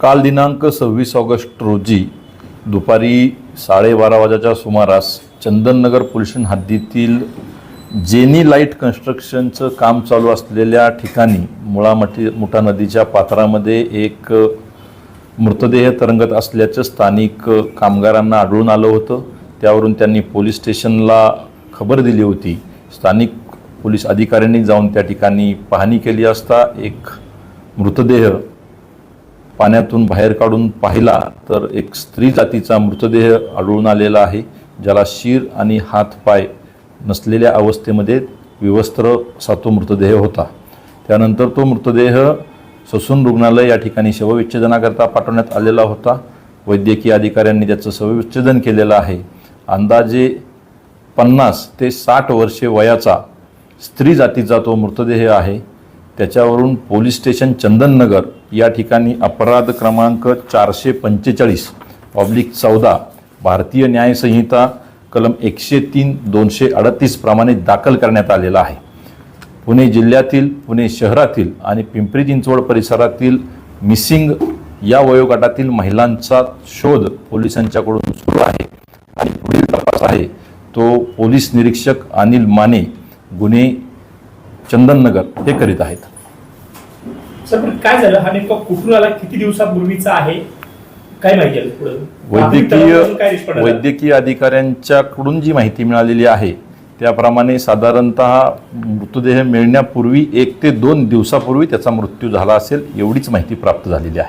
काल दिनांक सव्वीस ऑगस्ट रोजी दुपारी साडेबारा वाजेच्या सुमारास चंदननगर पोल्युशन हद्दीतील जेनी लाइट कन्स्ट्रक्शनचं काम चालू असलेल्या ठिकाणी मुळामठी मुठा नदीच्या पात्रामध्ये एक मृतदेह तरंगत असल्याचं स्थानिक कामगारांना आढळून आलं होतं. त्यावरून त्यांनी पोलीस स्टेशनला खबर दिली होती. स्थानिक पोलीस अधिकाऱ्यांनी जाऊन त्या ठिकाणी पाहणी केली असता एक मृतदेह पाण्यातून बाहेर काढून पाहिला तर एक स्त्री जातीचा मृतदेह आढळून आलेला आहे ज्याला शिर आणि हातपाय नसलेल्या अवस्थेमध्ये विवस्त्र असा तो मृतदेह होता. त्यानंतर तो मृतदेह ससून रुग्णालय या ठिकाणी शवविच्छेदनाकरता पाठवण्यात आलेला होता. वैद्यकीय अधिकाऱ्यांनी त्याचं शवविच्छेदन केलेलं आहे. अंदाजे पन्नास ते साठ वर्षे वयाचा स्त्री जातीचा तो मृतदेह आहे. त्याच्यावरून पोलीस स्टेशन चंदननगर या ठिकाणी अपराध क्रमांक चारशे पंचेचाळीस पब्लिक चौदा भारतीय न्यायसंहिता कलम एकशे तीन दोनशे अडतीस प्रमाणे दाखल करण्यात आलेला आहे. पुणे जिल्ह्यातील पुणे शहरातील आणि पिंपरी चिंचवड परिसरातील मिसिंग या वयोगटातील महिलांचा शोध पोलिसांच्याकडून सुरू आहे आणि पुढील तपास आहे. तो पोलीस निरीक्षक अनिल माने गुन्हे चंदननगर हे करीत आहेत. सर पण काय झालं? हा नेमका कुठून आला? किती दिवसापूर्वीचा आहे? काय माहिती पुढे? वैद्यकीय? वैद्यकीय अधिकाऱ्यांच्याकडून जी माहिती मिळालेली आहे त्याप्रमाणे साधारणत मृतदेह मिळण्यापूर्वी एक ते दोन दिवसापूर्वी त्याचा मृत्यू झाला असेल एवढीच माहिती प्राप्त झालेली आहे.